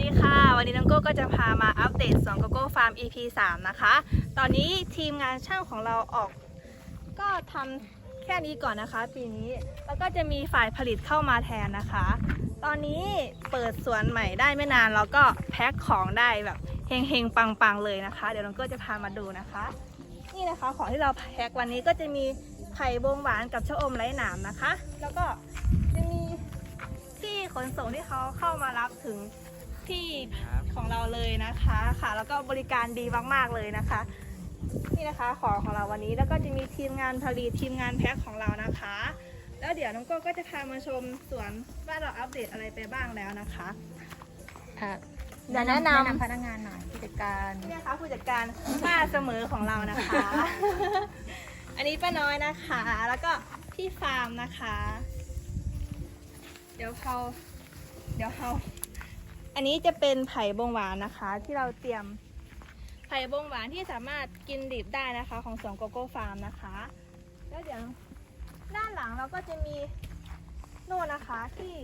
ดีค่ะ วันนี้น้องโก้ก็จะพามาอัปเดตสวนโกโก้ฟาร์ม EP 3 นะคะ ตอนนี้ทีมงานช่างของเราออก ก็ทำแค่นี้ก่อนนะคะ ปีนี้แล้วก็จะมีฝ่ายผลิตเข้ามาแทนนะคะ ตอนนี้เปิดสวนใหม่ได้ไม่นาน แล้วก็แพ็คของได้แบบเฮงๆ ปังๆ เลยนะคะ เดี๋ยวน้องโก้จะพามาดูนะคะ นี่นะคะของที่เราแพ็ควันนี้ก็จะมีไข่บงหวานกับชะอมไร้หนามนะคะ แล้วก็จะมีที่ขนส่งที่เขาเข้ามารับถึง ที่ของเราเลยนะคะค่ะ แล้วก็บริการดีมากๆเลยนะคะ นี่นะคะของของเราวันนี้แล้วก็จะมีทีมงานผลิตทีมงานแพ็คของเรานะคะ แล้วเดี๋ยวน้องโก้ก็จะพามาชมสวนว่าเราอัปเดตอะไรไปบ้างแล้วนะคะอะเดี๋ยวแนะนำพนักงานหน่อยผู้จัดการนี่นะคะผู้จัดการป้าเสมอของเรานะคะ อันนี้ป้าน้อยนะคะ แล้วก็พี่ฟาร์มนะคะ เดี๋ยวเขาเดี๋ยวเขา อันนี้จะเป็นไผ่บงหวานนะคะ ที่เราเตรียมไผ่บงหวานที่สามารถกินดิบได้นะคะ ของสวนโกโก้ฟาร์มนะคะ แล้วเดี๋ยวด้านหลังเราก็จะมีโน่นนะคะที่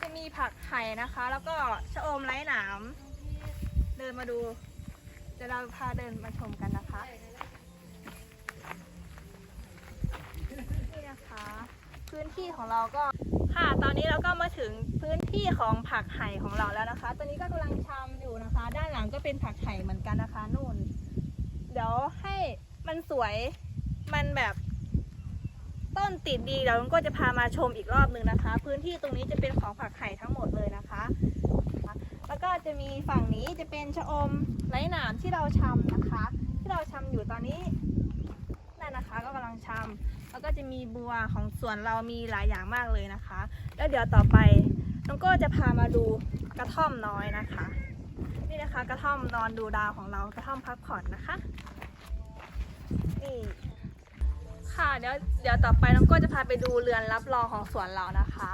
จะมีผักไห่นะคะ แล้วก็ชะอมไร้หนามเดินมาดูเดี๋ยวเราพาเดินมาชมกันนะคะนี่นะคะ พื้นที่ของเราก็ค่ะตอนนี้ พื้นที่ของผักไห่ของเราแล้วนะคะ ตอนนี้ก็กำลังชำอยู่นะคะ ด้านหลังก็เป็นผักไห่เหมือนกันนะคะนู่น เดี๋ยวให้มันสวยมันแบบต้นติดดีเดี๋ยวก็จะพามาชมอีกรอบหนึ่งนะคะ พื้นที่ตรงนี้จะเป็นของผักไห่ทั้งหมดเลยนะคะ แล้วก็จะมีฝั่งนี้จะเป็นชะอมไร้หนามที่เราชำนะคะ ที่เราชำอยู่ตอนนี้นั่นนะคะก็กำลังชำแล้วก็จะมีบัวของสวนเรามีหลายอย่างมากเลยนะคะ แล้วเดี๋ยวต่อไป น้องโก้จะพามาดูกระท่อมน้อยนะคะ นี่นะคะกระท่อมนอนดูดาวของเรากระท่อมพักผ่อนนะคะนี่ค่ะเดี๋ยวเดี๋ยวต่อไปน้องโก้จะพาไปดูเรือนรับรองของสวนเรานะคะ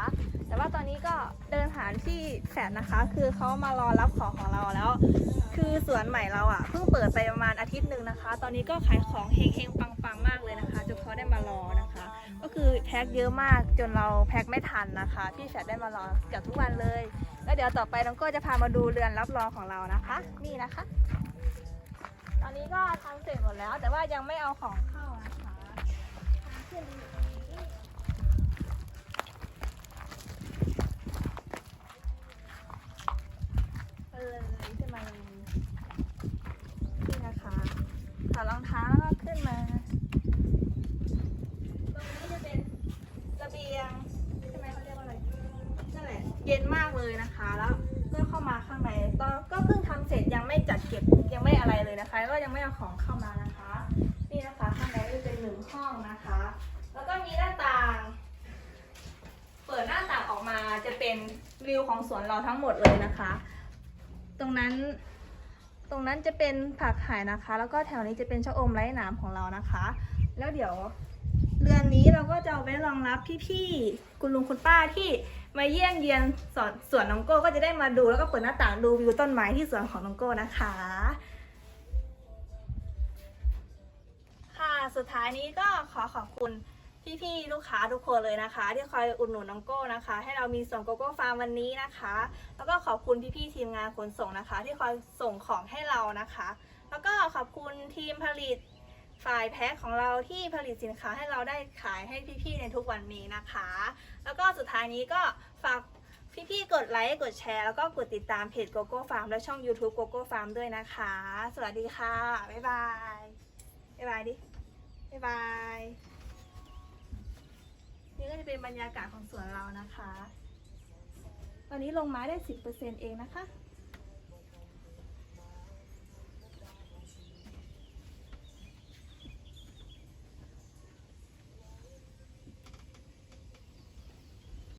แต่ว่าตอนนี้ก็เดินหาที่แฟดนะคะ คือเขามารอรับของของเราแล้ว คือสวนใหม่เราอะเพิ่งเปิดไปประมาณอาทิตย์หนึ่งนะคะ ตอนนี้ก็ขายของเฮงๆปังๆมากเลยนะคะจนเขาได้มารอ คือแพ็คเยอะมากจนเราแพ็คไม่ทันนะคะ พี่แฟดได้มารอเกือบทุกวันเลย แล้วเดี๋ยวต่อไปน้องโก็จะพามาดูเรือนรับรองของเรานะคะ นี่นะคะ ตอนนี้ก็ทำเสร็จหมดแล้ว แต่ว่ายังไม่เอาของเข้านะคะทำขึ้นเออขึ้นมาเลยนี่นะคะถอดรองเท้าแล้วก็ขึ้นมา ตรงนี้จะเป็นระเบียงใช่ไหมเขาเรียกว่าอะไร นั่นแหละ เย็นมาก เลยนะคะ แล้วก็เข้ามาข้างในก็ก็เพิ่งทำเสร็จยังไม่จัดเก็บยังไม่อะไรเลยนะคะ ก็ยังไม่เอาของเข้ามานะคะ นี่นะคะข้างในก็จะเป็นหนึ่งห้องนะคะ แล้วก็มีหน้าต่าง เปิดหน้าต่างออกมาจะเป็นวิวของสวนเราทั้งหมดเลยนะคะ ตรงนั้นตรงนั้นจะเป็นผักไห่นะคะ แล้วก็แถวนี้จะเป็นชะอมไร้หนามของเรานะคะ แล้วเดี๋ยวเรือนนี้เราก็จะเอาไว้รองรับพี่ๆคุณลุงคุณป้าที่ มาเยี่ยมเยียนสวนสวนน้องโก้ก็จะได้มาดูแล้วก็เปิดหน้าต่างดูวิวต้นไม้ที่สวนของน้องโก้นะคะ ค่ะสุดท้ายนี้ก็ขอขอบคุณพี่ๆลูกค้าทุกคนเลยนะคะ ที่คอยอุดหนุนน้องโก้นะคะ ให้เรามีส่วนโกโก้ฟาร์มวันนี้นะคะ แล้วก็ขอบคุณพี่ๆทีมงานขนส่งนะคะ ที่คอยส่งของให้เรานะคะ แล้วก็ขอบคุณทีมผลิต ฝ่ายแพ็คของเราที่ผลิตสินค้าให้เราได้ขายให้พี่ๆในทุกวันนี้นะคะ แล้วก็สุดท้ายนี้ก็ฝากพี่ๆกดไลค์กดแชร์ แล้วก็กดติดตามเพจโกโก้ฟาร์มและช่อง YouTube โกโก้ฟาร์มด้วยนะคะ สวัสดีค่ะ บ๊ายบาย บ๊ายบายดิ บ๊ายบาย นี่ก็จะเป็นบรรยากาศของสวนเรานะคะ ตอนนี้ลงไม้ได้ 10%เองนะคะ